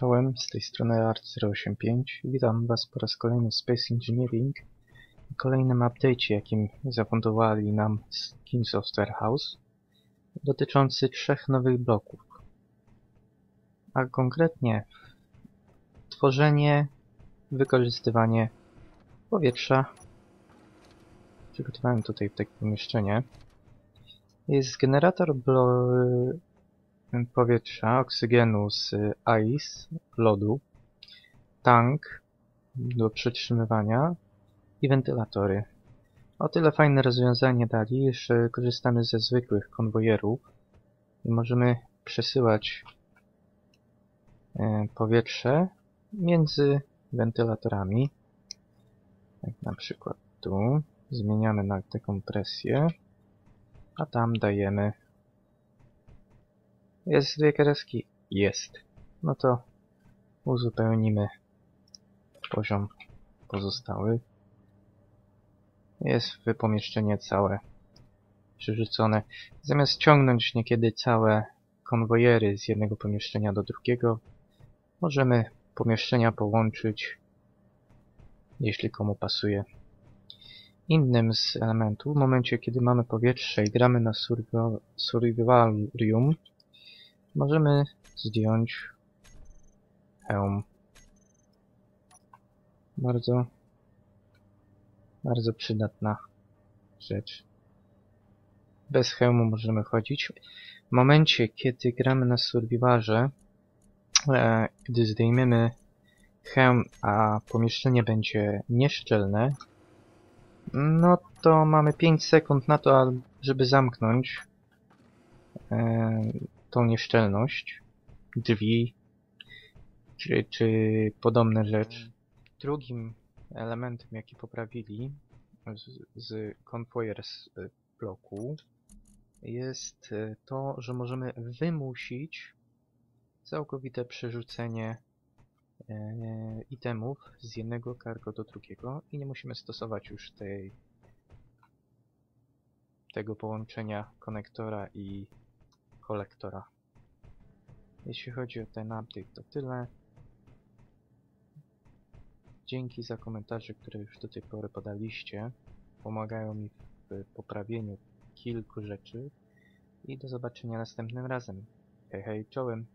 Czołem, z tej strony Art085. Witam Was po raz kolejny w Space Engineering. w Kolejnym update'cie, jakim zafundowali nam z King Software dotyczący trzech nowych bloków. A konkretnie tworzenie, wykorzystywanie powietrza. Przygotowałem tutaj takie pomieszczenie. Jest generator blo- powietrza, oksygenu z ice, lodu, tank do przytrzymywania i wentylatory. O tyle fajne rozwiązanie dali, że korzystamy ze zwykłych konwojerów i możemy przesyłać e, powietrze między wentylatorami. Jak na przykład tu. Zmieniamy na dekompresję, a tam dajemy jest dwie kreski? Jest. No to uzupełnimy poziom pozostały. Jest w pomieszczenie całe przerzucone. Zamiast ciągnąć niekiedy całe konwojery z jednego pomieszczenia do drugiego, możemy pomieszczenia połączyć, jeśli komu pasuje. Innym z elementów, w momencie kiedy mamy powietrze i gramy na survivalium, Możemy zdjąć hełm. Bardzo, bardzo przydatna rzecz. Bez hełmu możemy chodzić. W momencie, kiedy gramy na survivarze, e, gdy zdejmiemy hełm, a pomieszczenie będzie nieszczelne, no to mamy 5 sekund na to, żeby zamknąć e, tą nieszczelność, drzwi, czy, czy podobne rzeczy. Drugim elementem, jaki poprawili z, z Convoyers bloku jest e, to, że możemy wymusić całkowite przerzucenie e, itemów z jednego cargo do drugiego i nie musimy stosować już tej tego połączenia konektora i kolektora. Jeśli chodzi o ten update to tyle. Dzięki za komentarze, które już do tej pory podaliście. Pomagają mi w poprawieniu kilku rzeczy. I do zobaczenia następnym razem. Hej hej, czołem!